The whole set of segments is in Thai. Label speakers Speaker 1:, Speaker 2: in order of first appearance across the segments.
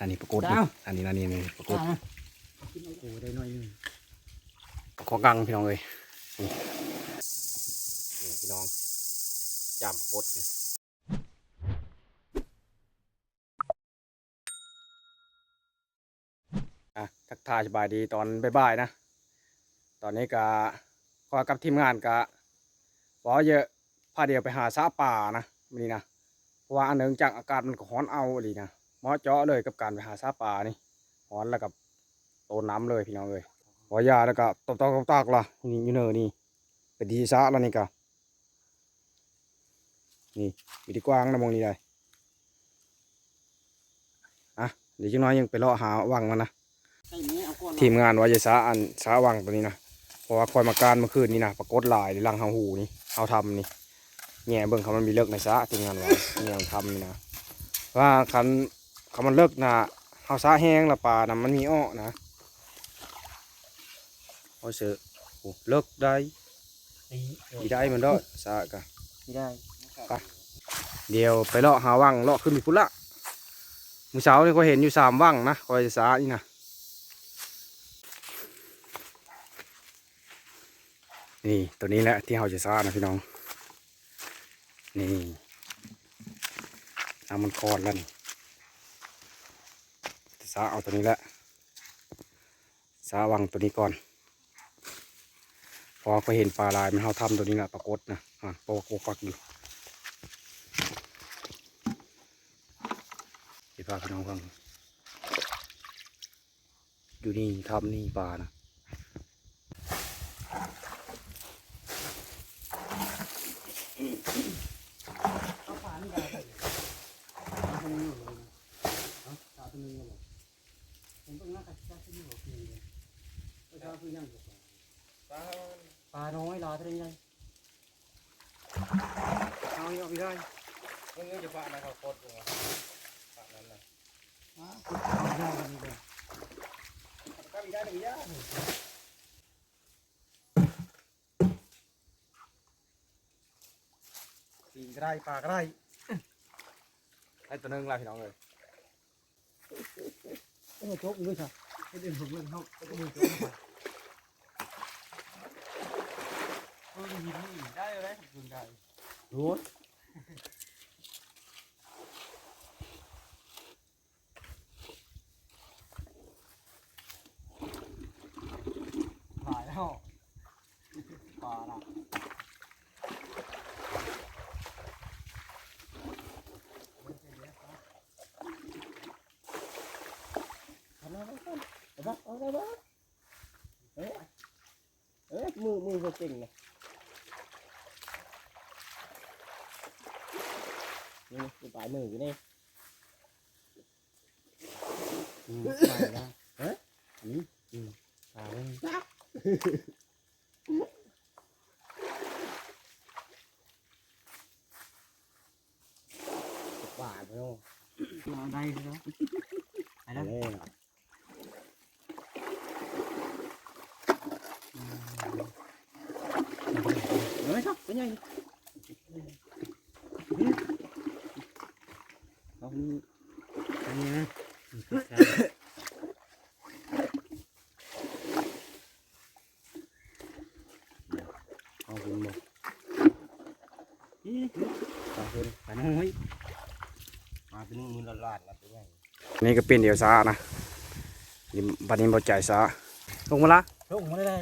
Speaker 1: อันนี้ปรากฏนี่
Speaker 2: เจ้า
Speaker 1: อันนี้นะนี่นี่ปรากฏ
Speaker 2: โอ้ได้หน่อยหนึง
Speaker 1: ขอกังพี่น้องเลยนี่นี่พี่น้องจามปรากฏนี่อะทักทายสบายดีตอนบ่ายๆนะ ตอนนี้ก็ขอกับทีมงานก็บอเยอะพาเดียวไปหาซาป่านะมื้อนี่นะเพราะว่าอันหนึ่งจากอากาศมันก็ร้อนเอาเลยนะเหมาะเจาะเลยกับการไปหาซาป่านี่ร้อนแล้วกับโตน้ำเลยพี่น้องเลยบอยาแล้วก็ตบตอกตบตอกละนี่อยู่เนอนี่เป็นดีซะแล้วนี่ก็นี่วิธีกว้างนะมองนี่ได้อะเดี๋ยวจังน้อยยังไปเลาะหาวังมันนะทีมงานวาจะสาอันสาวังตัวนี้นะเพราะว่าคอยมาการเมื่อคืนนี้นะปรากฏหลายในรังเฮาหูนี่เฮาทำนี่แง่เบิ่งเขามันมีเลิกในสาทีมงานว่าแง่ทำนี่นะว่าคัน เขามันเลิกนะเฮาสาแห้งละปลานะมันมีอ้อนะเอาเสือโอ้เลิกได้
Speaker 2: ตี
Speaker 1: ดีได้มันด้วยสากะ
Speaker 2: ไม่ได้
Speaker 1: เดี๋ยวไปเลาะหาวังเลาะขึ้นไปพุ่นละมื้อเช้านี่ก็เห็นอยู่สามวังนะคอยจะสานี่นะนี่ตัวนี้แหละที่เราจะสานะพี่น้อง นี่น้ำมันคลอดแล้วนี่จะ สาเอาตัวนี้แหละสาวังตัวนี้ก่อน พอก็เห็นปลาลายมันเขาทำตัวนี้แหละปรากฏนะอะปกปกปักอยู่ที่พาพี่น้องฟังอยู่นี่ทำนี่ปลานะ
Speaker 2: เอาฝานี่ได้เอาตรงนี้เลยนะเอาเอาตรงนี้เลยผมต้องนั่งกับเจ้าที่นี่หัวเพียงเลยเจ้าคือยังอยู่ปลาปลาน้อยลาเท่าไหร่
Speaker 1: เอาเอาไปได้
Speaker 3: มึงก็จะปะนะเขาโคตรกูปะนั้นนะ
Speaker 2: อะเอาได้กันเลย
Speaker 3: ก็มีได้ก็มีได้
Speaker 1: ปีนก็ได้ปลาก็ได้ให้ตัวหนึงละพี่น้องเลย
Speaker 2: ต้องมาโจ๊กด้วยค่ะให้เดินผมเลยเขาก็มือโจ๊กเข้าไปเออดีดีได้เลยคุณได้
Speaker 1: รู้
Speaker 2: ถ่ายแล้วปลาละเอาละ เอาละเอาละเอาละเอ๊ะเอ๊ะมือมือเขาเก่งนะนี่คือปลายมืออยู่นี่อืมปลายละเอ๊ะอืมอืมปลายมือ
Speaker 3: ปะไปโน่
Speaker 2: เอาได้แล้วไปแล้ว
Speaker 3: เล่น
Speaker 2: เฮ้ยครับเอานี่อันนี้นะ
Speaker 3: เอาคุณบอก
Speaker 2: นี่
Speaker 3: ปะคุณ
Speaker 2: ไปน้อย
Speaker 3: มาเป็นมือละลาดนะเป็นไง
Speaker 1: นี่ก็เป็นเดี๋ยวซานะนี่บัดนี้บ่ใจายซาลงมาละ
Speaker 2: ลงมาได้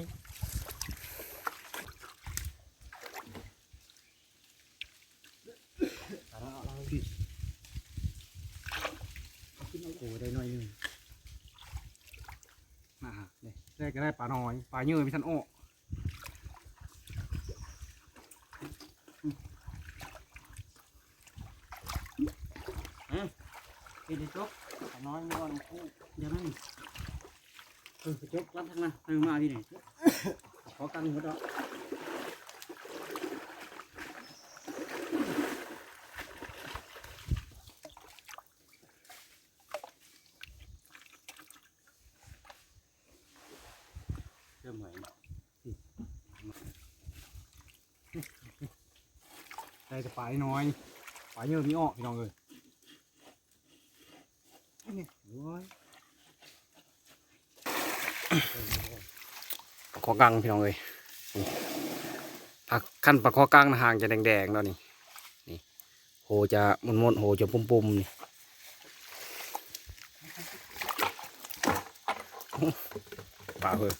Speaker 1: โอ้ได้น้อยหนึงอ่านี่ได้ก็ได้ปลาน้อยปลา เยอะพี่ท่านโอ้
Speaker 2: เดี๋ยวจบน้อยนอนคู่เดี๋ยวนั่นเออจบรับทั้งนั้นทางมาที่ไหนขอกันหัวดอกเริ่มใหม่
Speaker 1: ได้แต่ปลาน้อยปลาเยอะพี่อ้อพี่น้องเลย
Speaker 2: นี่โอ้ย
Speaker 1: ปลาคอกังพี่น้องเลยผักขั้นปลาคอกังนะห่างจะแดงๆแล้วนี่นี่โหจะมนๆโหจะปุ่มๆนี่ปลาเพื่อ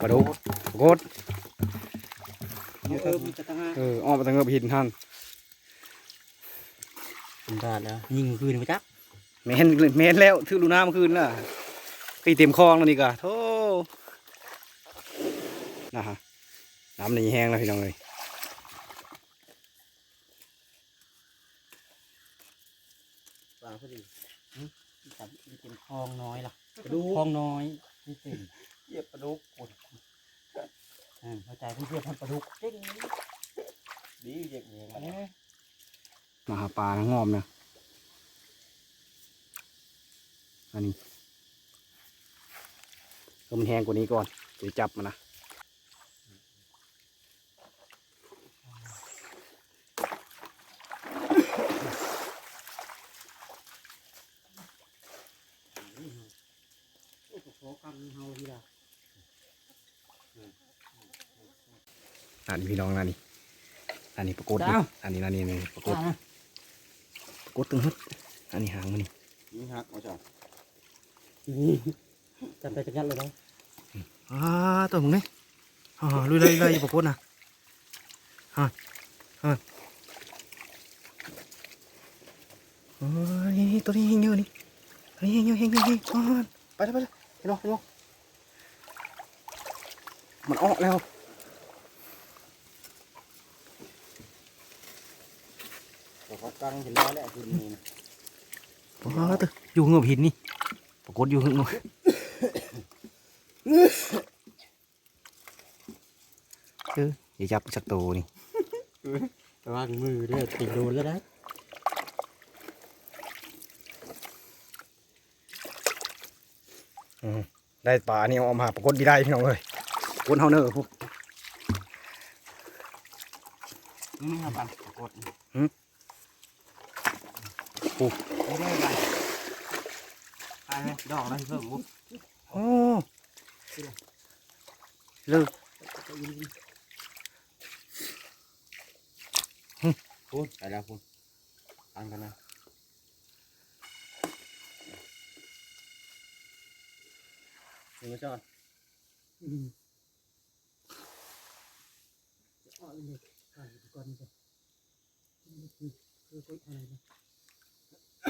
Speaker 1: ปลาดุกโกด
Speaker 2: เออมันจะตั้งห้า
Speaker 1: เอออ้อมมาตั้งเงือบหินท่าน
Speaker 2: ผมได้แล้วยิงคืนไปจัก
Speaker 1: แมนแมนแล้วถือลูน้ำคืนน่ะกี่เต็มคลองแล้วนี่กะโธ่นะฮะน้ำนี่แห้งแล้วพี่น้องเลย
Speaker 2: ปลาพอดีจับเป็นคลองน้อยล่ะดูคลองน้อยนี่เต็ม
Speaker 3: เหยียบปลาดุกโอ้ย
Speaker 2: อ่าเข้าใจเพื่อนๆทำปลาดุกเก่ง
Speaker 3: ดีเหยียบเองมัน
Speaker 1: มาหา ปลานะงอมเนี่ยอันนี้ก็มันแห้งกว่านี้ก่อนจะจับมันนะ
Speaker 2: โอ้โหขอคำเฮาดีละ
Speaker 1: อันนี้พี่น้องนะนี่อันนี้ปรากฏดิอันนี้นะนี่นี่ปรากฏ
Speaker 2: จ้านะ
Speaker 1: ปรา กฏตึงฮึดอันนี้หางมันนี่
Speaker 3: ยิงหักมาจ้ะ
Speaker 2: นี่จับไปจับยัดเลยเนาะ
Speaker 1: อ่าตัวมึงนี่อ่าลุยเลยเลยปรากฏนะฮะฮะโอ้ยตัวนี้เฮงเยอะนี่ตัวนี้เฮงเยอะเฮงเยอะเฮงอ่าไปเลยไปเลยไปลองไปลองมันออกแล้ว
Speaker 3: แต่เขาตั้งเห็นแล้วแหละคืนนี้นะ
Speaker 1: ว้าตัวอยู่เงือบหินนี่ปรากฏอยู่เงือบเอออย่าจับสักตัวนี่
Speaker 2: ระวังมือด้วยติดโดนแล้วนะ
Speaker 1: ได้ปลานี่เอามาปรากฏดีได้พี่น้องเอ้ยกวนเฮาเนอร์พวก
Speaker 2: นี่ครับอันกด
Speaker 1: โอ้
Speaker 2: ไม่ได้ไปไปไหมดอกอะไรเพิ่ม
Speaker 1: โอ้เลิก
Speaker 3: พูดไปแล้วพูดตั้งกันนะยิงมาจอด
Speaker 2: อืมอ๋อเลยใส่ก่อนเลยคือคือคุยอะไรนะ
Speaker 3: แ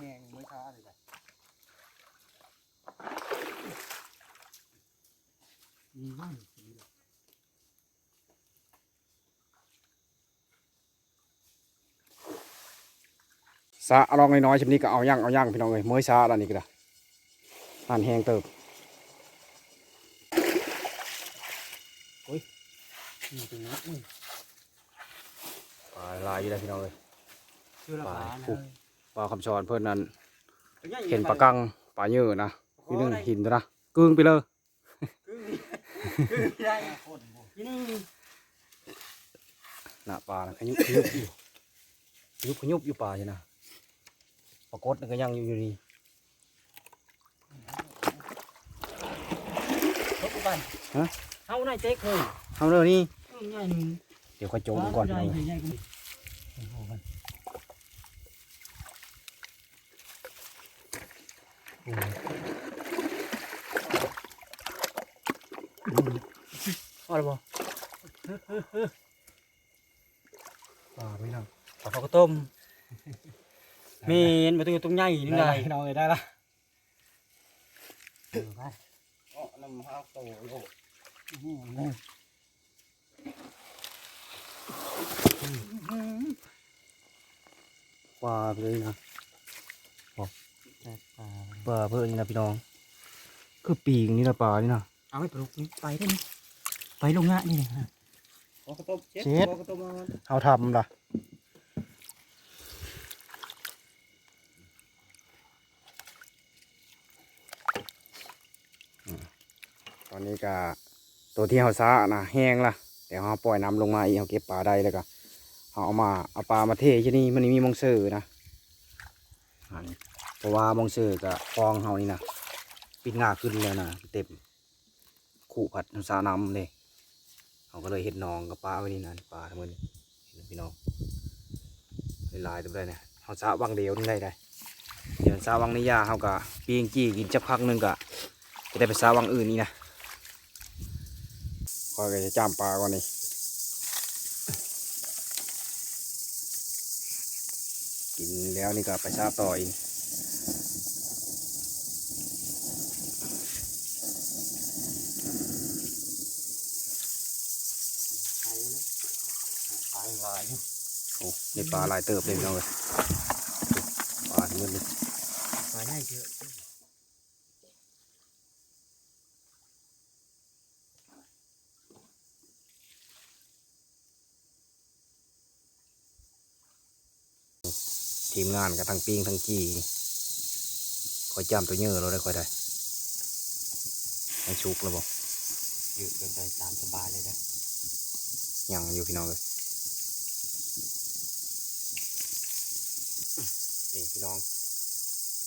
Speaker 3: ห้งมือช้าเลยจ้ะ
Speaker 2: มี บ้าง
Speaker 1: สะลองน้อยๆชิมนี้ก็เอาย่างเอาย่างพี่น้องเอ้ยเมื่อยซาแล้วนี่ก็ได้ทานแห้งเติบ
Speaker 2: มีตรงนี้อืม
Speaker 1: ปลาลายอยู่แล้วพี่น้องเอ้ย
Speaker 2: ชื่อละ
Speaker 1: ปลา
Speaker 2: ปลา
Speaker 1: ปุ๊บ
Speaker 2: นะ
Speaker 1: ปลาคำชอนเพื่อนนั้น
Speaker 2: เห็
Speaker 1: เห็
Speaker 2: น
Speaker 1: น
Speaker 2: ป
Speaker 1: ป
Speaker 2: ลา
Speaker 1: ลา
Speaker 2: กั
Speaker 1: กั
Speaker 2: ง
Speaker 1: งปลาเยอะนะพี่นึงหินตัวนะกึ่งไปเลย
Speaker 2: ได้ที่นี่
Speaker 1: น่ะปลาน่ะขยุบขยุบอยู่ขยุบขยุบอยู่ปลาใช่นะ ปรากฏนั่นก็ยังอยู่อยู่นี่
Speaker 2: ครบกัน
Speaker 1: ฮะ
Speaker 2: เอาหน่อยเจ๊กเลย
Speaker 1: เอาเลยนี่
Speaker 2: เออง่ายหนึ่ง
Speaker 1: เดี๋ยวค่อยโจมก่อนพี่น้องเอ้ย
Speaker 2: ใหญ่ๆกันโอ้โหมันเอาละบ่
Speaker 1: ปลาไม่น่า
Speaker 2: ปลาข้าวต้ม เมนมาตรงตรงใหญ่นี่ไง
Speaker 1: พี่น้องเอ้ยได้ละ
Speaker 2: เออไป
Speaker 3: อ๋อน้ำห้าวโตโลก
Speaker 2: อื้อหือ
Speaker 1: ปลาไปเลยนะ
Speaker 2: แต่ปลา
Speaker 1: ปลาเพื่อนนี่นะพี่น้อง คือปีกนี่นะปลานี่นะ
Speaker 2: เอาไปปลูกนี่ไปได้ไหมไปลงงะนี่นะ
Speaker 3: ขอข้าวต้มเช็ด
Speaker 1: เช็ด
Speaker 3: ขอข้าวต้มมา
Speaker 1: เอาทำล่ะ นนี้ก็ตัวที่เขาซานะแห้งละเดี๋ยวเขาปล่อยน้ำลงมาอีกเขาเก็บปลาได้แล้วก็เขาเอามาเอาปลามาเทที่นี่มันมีมองเซอนะอันนี้เพราะว่ามองเซอกับคลองเขานี่นะปิดหน้าขึ้นเลยนะเต็มขู่ผัดน้ำซาน้ำเลยเขาก็เลยเห็ดนองกับปลาไว้นี่นะปลาทั้งหมดเห็นพี่น้องลายตัวเลยเนี่ยเขาซาวังเดียวนี่ได้ได้เดี๋ยวซาวังนิยาเขาก็ปีงจี้กินจักพักหนึงก็จะได้ไปซาวังอื่นนี่นะ คอยก็จะจ้ามปลาก่อนนี่กินแล้วนี่ก็ไปซาบต่ออีก
Speaker 2: ตายลายอยู่
Speaker 1: โอ้นี่ปลาหลายเติบเลยพี่น้องเลยปลาทั้งหมดเลย
Speaker 2: ตายง่ายเยอะ
Speaker 1: งานกับทั้งปิ้งทั้งจีนี่คอยจ้ามตัวเยอะเราได้คอยได้ให้ชุกแล้วบอก
Speaker 2: ยืดกันใจตามสบายเลยนะ
Speaker 1: ยังอยู่พี่น้องเลยนี่พี่น้อง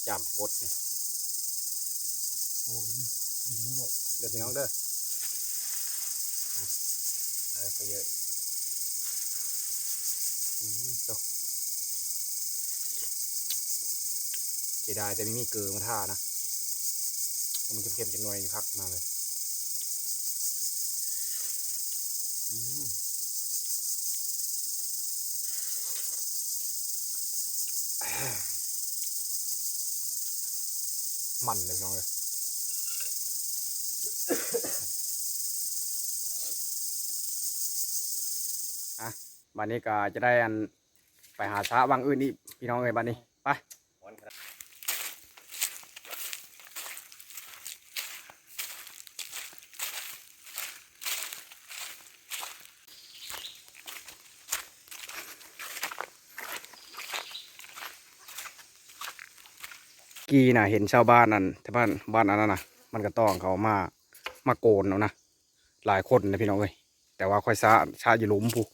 Speaker 1: จ้ามกดนี่
Speaker 2: โอ้ยกินไม่หมด
Speaker 1: เด้อพี่น้องเด้ออะอะไรไปเยอะอืมโต เสียดายแต่ไม่มีเกลือมาท่านะมันเค็มๆจังหน่อยนี่ครับมาเลยมันเลยพี่น้องเลยอะบันนี้ก็จะได้อันไปหาช้าวังอื่นอีกพี่น้องเอ้ยบันนี้ ไป กี้น่ะเห็นชาวบ้านนั่นที่บ้านบ้านอันนั้นน่ะมันก็ต้องเขามามาโกนเอานะหลายคนนะพี่น้องเอ้ยแต่ว่าค่อยซาชาอยู่หลุมผู้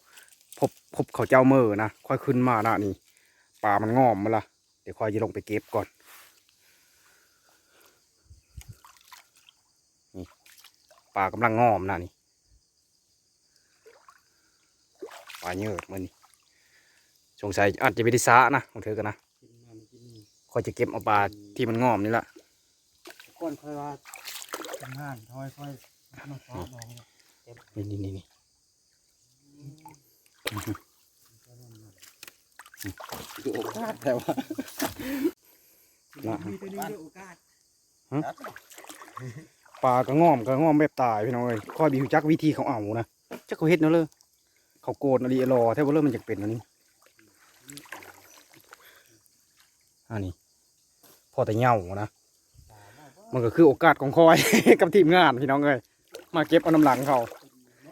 Speaker 1: พบพบเขาเจ้าเมื่อนะค่อยขึ้นมาหนะนี่ปลามันงอมมาละเดี๋ยวค่อยจะลงไปเก็บก่อนนี่ปลากำลังงอมนะนี่ปลาเยอะมันนี่สงสัยอาจจะไม่ได้ซะนะของเธอกันนะ ค่อยจะเก็บเอาปลาที่มันงอมนี่แหละ
Speaker 2: ก้อนค่อยว่าทำงานค่อยค่อยมาฟ้าลอง
Speaker 1: นี่นี่นี่นี่ดูโอกาสแต่ว่า
Speaker 2: มีตัวนี้ด้วยโอกาส
Speaker 1: ปลาก็ง่อมก็ง่อมแบบตายพี่น้องเอ้ยค่อยบิวจักวิธีเขาเอานะจักเขาเฮ็ดเนาะเลยเขาโกนอะไรรอแท้ว่าเริ่มมันจะเป็นอันนี้ อันนี้พอแต่เหงานะมันก็คือโอกาสของคอย กับทีมงานพี่น้องเลยมาเก็บเอาน้ำหลังเขา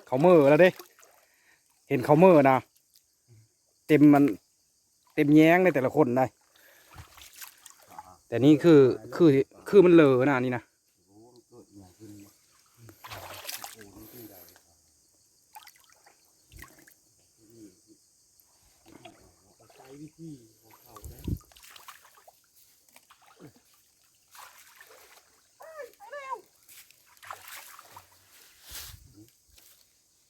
Speaker 1: เขาเมื่อแล้วเด้ เห็นเขาเมื่อนะเต็มมันเต็มแย้งในแต่ละคนได้ แต่นี่คือคือคือมันเลอนะนี่นะ
Speaker 2: ใช้วิธีของเขาได้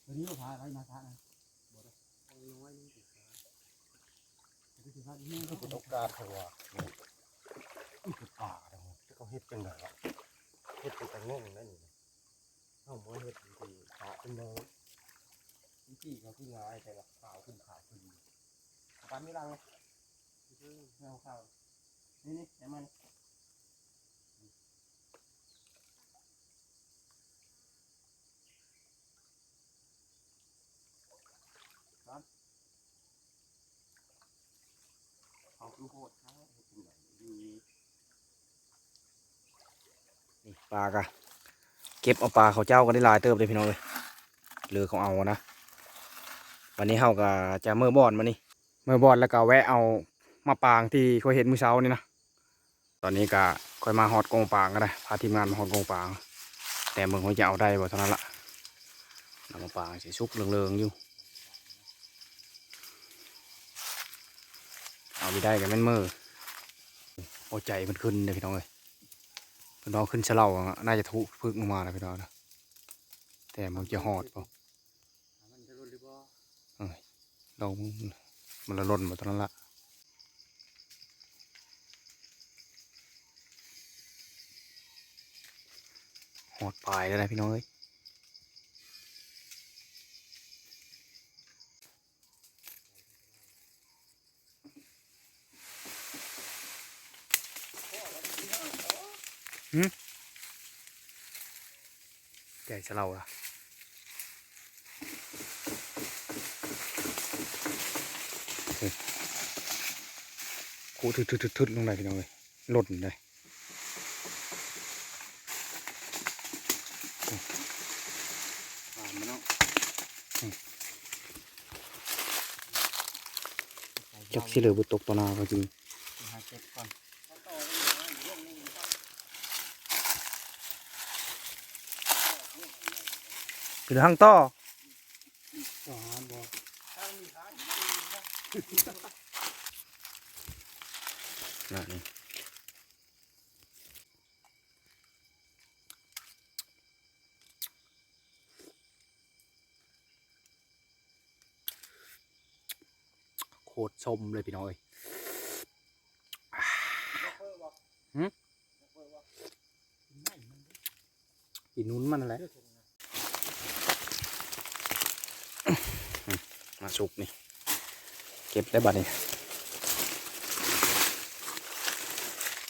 Speaker 2: วันนี้ เราอะไรมาทานะบ่ได้น้อยนี่สิครับสิครับนี่ก็
Speaker 3: เป็นโอกาเถอะว่านี่คือป่าเถอะว่าจะเขาเฮ็ดจังไดวะเฮ็ดเป็นตะงงนั่นนี่เฮาบ่เฮ็ดเป็นที่ขาเป็นโมวิธีเขาคือง่ายแต่ว่าขาวขึ้นขาวขึ้นปานมีรังไหม
Speaker 2: เอาข้าวนี่นี่เห็นมัน
Speaker 3: เขาคือ โหดเขาเฮ็ดจังไดดี
Speaker 1: นี่ปลากะเก็บเอาปลาเขาเจ้ากันได้หลายเติบเลยพี่น้องเลยหรือเขาเอานะวันนี้เฮาก็จะเมื่อบอนมานี่เมื่อบอนแล้วก็แวะเอามาปางที่เขาเห็นมือเช้านี่นะตอนนี้ก็ค่อยมาฮอดกองปางก็ได้พาทีมงานมาฮอดกองปาง แต่เมืองเขาจะเอาได้บ่เท่านั้นละน้ำมะปางสิสุกเรืองๆอยู่ เอาไปได้กันแม่นมือโอ้ใจมันขึ้นเลยพี่น้องเอ้ยพี่น้องขึ้นเฉลาอะน่าจะทุพึ่งลงมาแล้วพี่น้องนะแต่มันจะหอดป่ะ
Speaker 2: มันจะรุนหรือบ่
Speaker 1: เรามันละล่นหมดตอนนั้นละหอดปลายแล้วนะพี่น้องเอ้ย ใหญ่เฉลาล่ะโอ้ทึดๆๆๆลงได้พี่น้องเลยหล่นเลยผ่านมาเนาะจักสิเหลือบุตกตัวนาก็จริง
Speaker 2: หาเก็บก่อน
Speaker 1: คือทางต่อ
Speaker 2: ต่อหาบ่
Speaker 1: น่ะนี่โคตรชมเลยพี่น้องเอ้ยหืมอีนุ้นมันอะไร มาสุกนี่ เก็บได้บัดนี้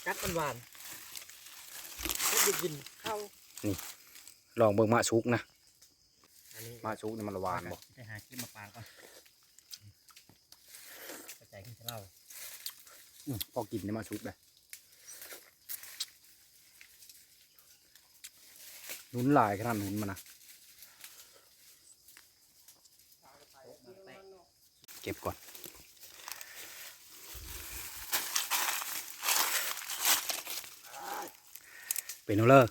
Speaker 2: กัดมันหวานก็กินข้าว
Speaker 1: ลองเบิ่งมะสุกนะ
Speaker 2: อันนี้
Speaker 1: มะสุกนี่มันหวานบ่
Speaker 2: ไปหากินมาปางก่อนกระจายขึ้นเล่า
Speaker 1: อืมพอกินได้มะสุกเลยหนุนหลายขนาดหนุนมันนะ เก็บก่อนเป็นเอาเลย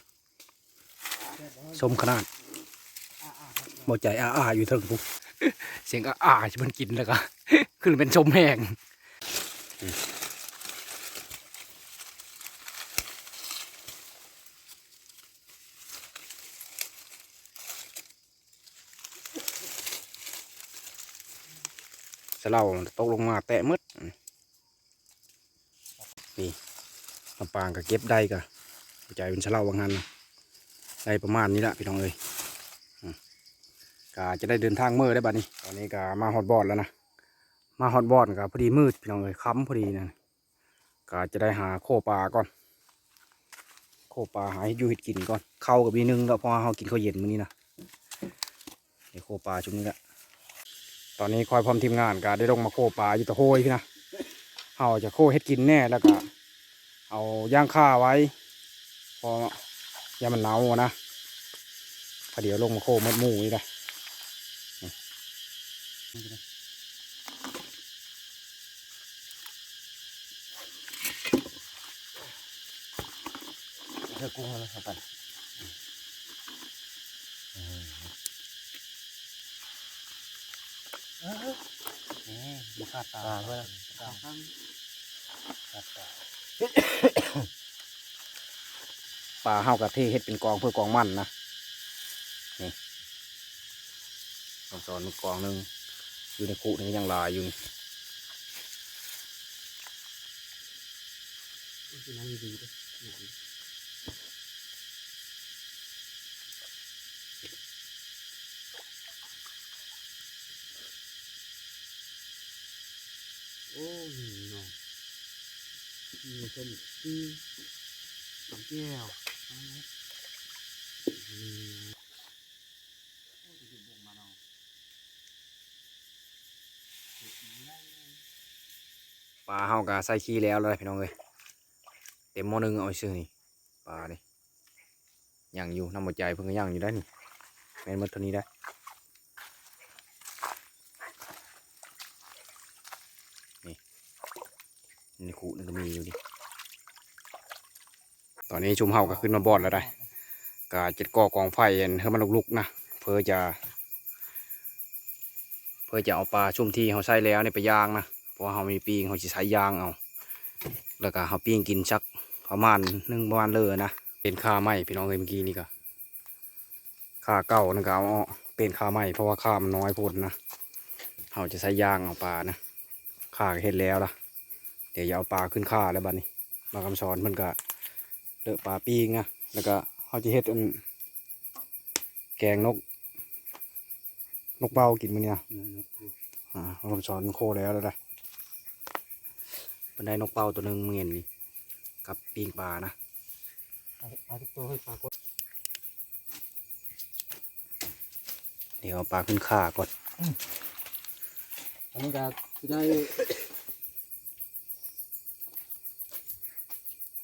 Speaker 1: สมขนาดหมดใจอาอาๆอยู่ทั้งปุ๊บเสียงอาอาจะมันกินแล้วก็ขึ้นเป็นชมแห้ง จะเล่าตกลงมาแตะมืดนี่ลำปางก็เก็บได้ก็ใจเป็นเฉลาว่างั้นนะได้ประมาณนี้ละพี่น้องเอ้ยก็จะได้เดินทางเมื่อได้บัดนี้ ตอนนี้ก็มาฮอตบอดแล้วนะ มาฮอตบอดก็พอดีมืดพี่น้องเอ้ยค้ำพอดีนะก็จะได้หาโคปลาก่อน โคปลาหาให้อยู่ห็ดกินก่อนเข้ากับมีนึงแล้วพอเรากินข้าวเย็นมื้อนี้นะเดี๋ยวโคปลาชุดนี้แหละ ตอนนี้คอยพร้อมทีมงานก็ได้ลงมาโคปลาอยู่ตะโคยพี่นะเอาจะโคเฮ็ดกินแน่แล้วก็เอาย่างข้าไว้พอยามันหนาวอะนะพอเดี๋ยวลงมาโคมัดหมูนี่แหละ
Speaker 3: เธอกุ้งอะไรครับไป
Speaker 2: นี่บุกตา
Speaker 3: ตาเพื่อน
Speaker 2: ตาข้าง
Speaker 1: ปลาเฮากะเทเฮ็ดเป็นกองเพื่อกองมันนะนี่ตอนสอนกองหนึ่งอยู่ในคุนี่ยังลายอยู่นี่
Speaker 2: ที่นั่งดีๆด้วยโอ้ยน้อง มีเส้มตีสองแก้วเอาละนี่โอ้ยบ่งมาเนาะ
Speaker 1: ปลาเฮากะใส่ขี้แล้วเลยพี่น้องเอ้ยเต็มหม้อหนึงเอาซื้อนี่ปลานี่ย่างอยู่น้ำหัวใจเพิ่งก็ย่างอยู่ได้นี่แม่นมดเท่านี้ได้นี่ในคุนี่ก็ มีอยู่ดิตอนนี้ชุมเฮาก็ขึ้นมาบอดแล้วได้กาจะก่อกองไฟอันให้มันลุกๆนะเพื่อจะ เพื่อจะเอาปลาชุ่มที่เขาใช้แล้วเนี่ยไปย่างนะเพราะว่าเขามีปีงเขาจะใช้ย่างเอา แล้วก็เขาปิ้งกินชักประมาณหนึ่งประมาณเลยนะเป็นข้าไหมพี่น้องเอ้ยเมื่อกี้นี่ก็ข้าเก่านั่นก็เอาเป็นข้าไหมเพราะว่าข้ามันน้อยโพดนะเขาจะใช้ย่างเอาปลานะข้าเห็นแล้วล่ะ เดี๋ยวจะเอาปลาขึ้นข้าแล้วบัดนี้มาคำสอนมันก็เลอะปลาปิ้งนะแล้วก็เขาจะเฮ็ดอันแกงนก นกเบ้ากินมื้อนี้นะ
Speaker 2: นกคือ
Speaker 1: อ่ามาคำสอนโคแล้วแล้วได้เป็นได้นกเบ้าตัวหนึ่งเมียนนี่กับปิ้งปลานะ
Speaker 2: เอาเอาทุกตัวให้ปลากด
Speaker 1: เดี๋ยวเอาปลาขึ้นข้าก่อน
Speaker 2: อันนี้ก็จะได้
Speaker 1: อืม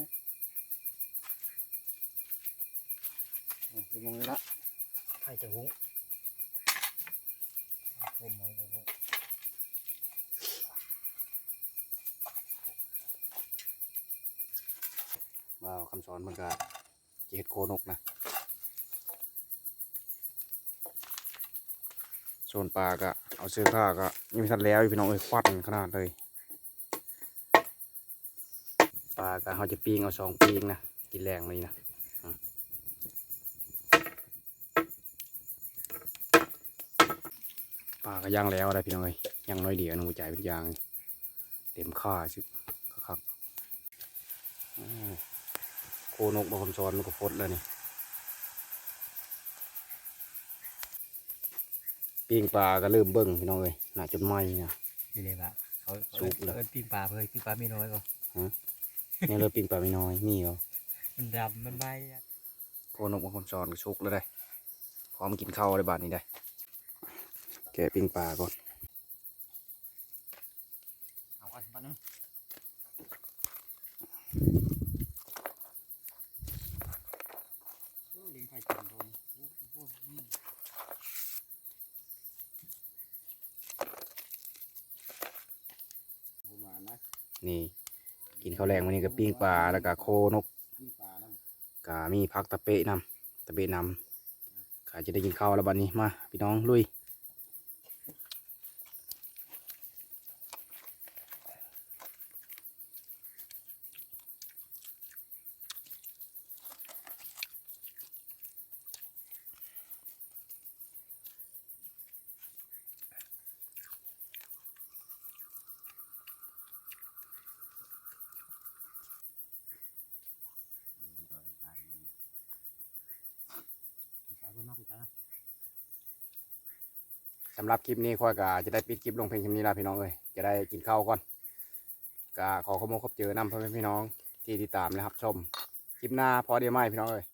Speaker 1: นะ
Speaker 2: อะอยู่มองนี้ละ
Speaker 3: ให้จะหุ้งโอ้หมอยจะหุ้ง
Speaker 1: ว้าวคำสอนมันก็จะเห็ดโคนกนะส่วนปลาก็เอาเสื้อผ้าก็ยังไม่ทันแล้วพี่น้องเอ้ยควันขนาดเลย ป ลาก็เขาจะปิ้งเอาสองปิ้งนะกินแรงเลยนะอืมปลาก็ย่างแล้วอะไรพี่น้องเอ้ยย่างน้อยเดียวหนูใจเป็นย่าง เต็มค่าสิคักๆอืมโคนกมาคำสอนมันก็ฟดแล้วนี่ปิ้งปลาก็เริ่มเบิ่งพี่น้องเอ้ยน่าจนไหม้นะ
Speaker 2: นี่เลยปะเขา
Speaker 1: สุกเลย
Speaker 2: เอิ้นปิ้งปลาเพื่อปิ้งปลาไม่น้อยก็
Speaker 1: ยังเริ่มปิ้งปลาไม่น้อยมีเหรอ
Speaker 2: มันดำมันใบอะ
Speaker 1: โคนกมาคนสอนก็ชุกแล้วได้พร้อมกินข้าวได้บาดนี้ได้ แกะปิ้งปลาก่อน
Speaker 2: เอาอันปะนึงโอ้เลี้ยงไข่กิน
Speaker 1: กินข้าวแรงวันนี้ก็ปิ้งปลาแล้วก็โคนก
Speaker 3: กา
Speaker 1: มีพักตะเปะนำตะเปะนำกาจะได้กินข้าวแล้วบัดนี้มาพี่น้องลุย
Speaker 2: สาวคนมากจ้า
Speaker 1: สำหรับคลิปนี้ค่อยก็จะได้ปิดคลิปลงเพียงคลิปนี้ละพี่น้องเอ้ยจะได้กินข้าวก่อนก็ขอขอบคุณขอบเจอนำพ่อแม่พี่น้องที่ติดตามนะครับชมคลิปหน้าพอเดียวไหมพี่น้องเอ้ย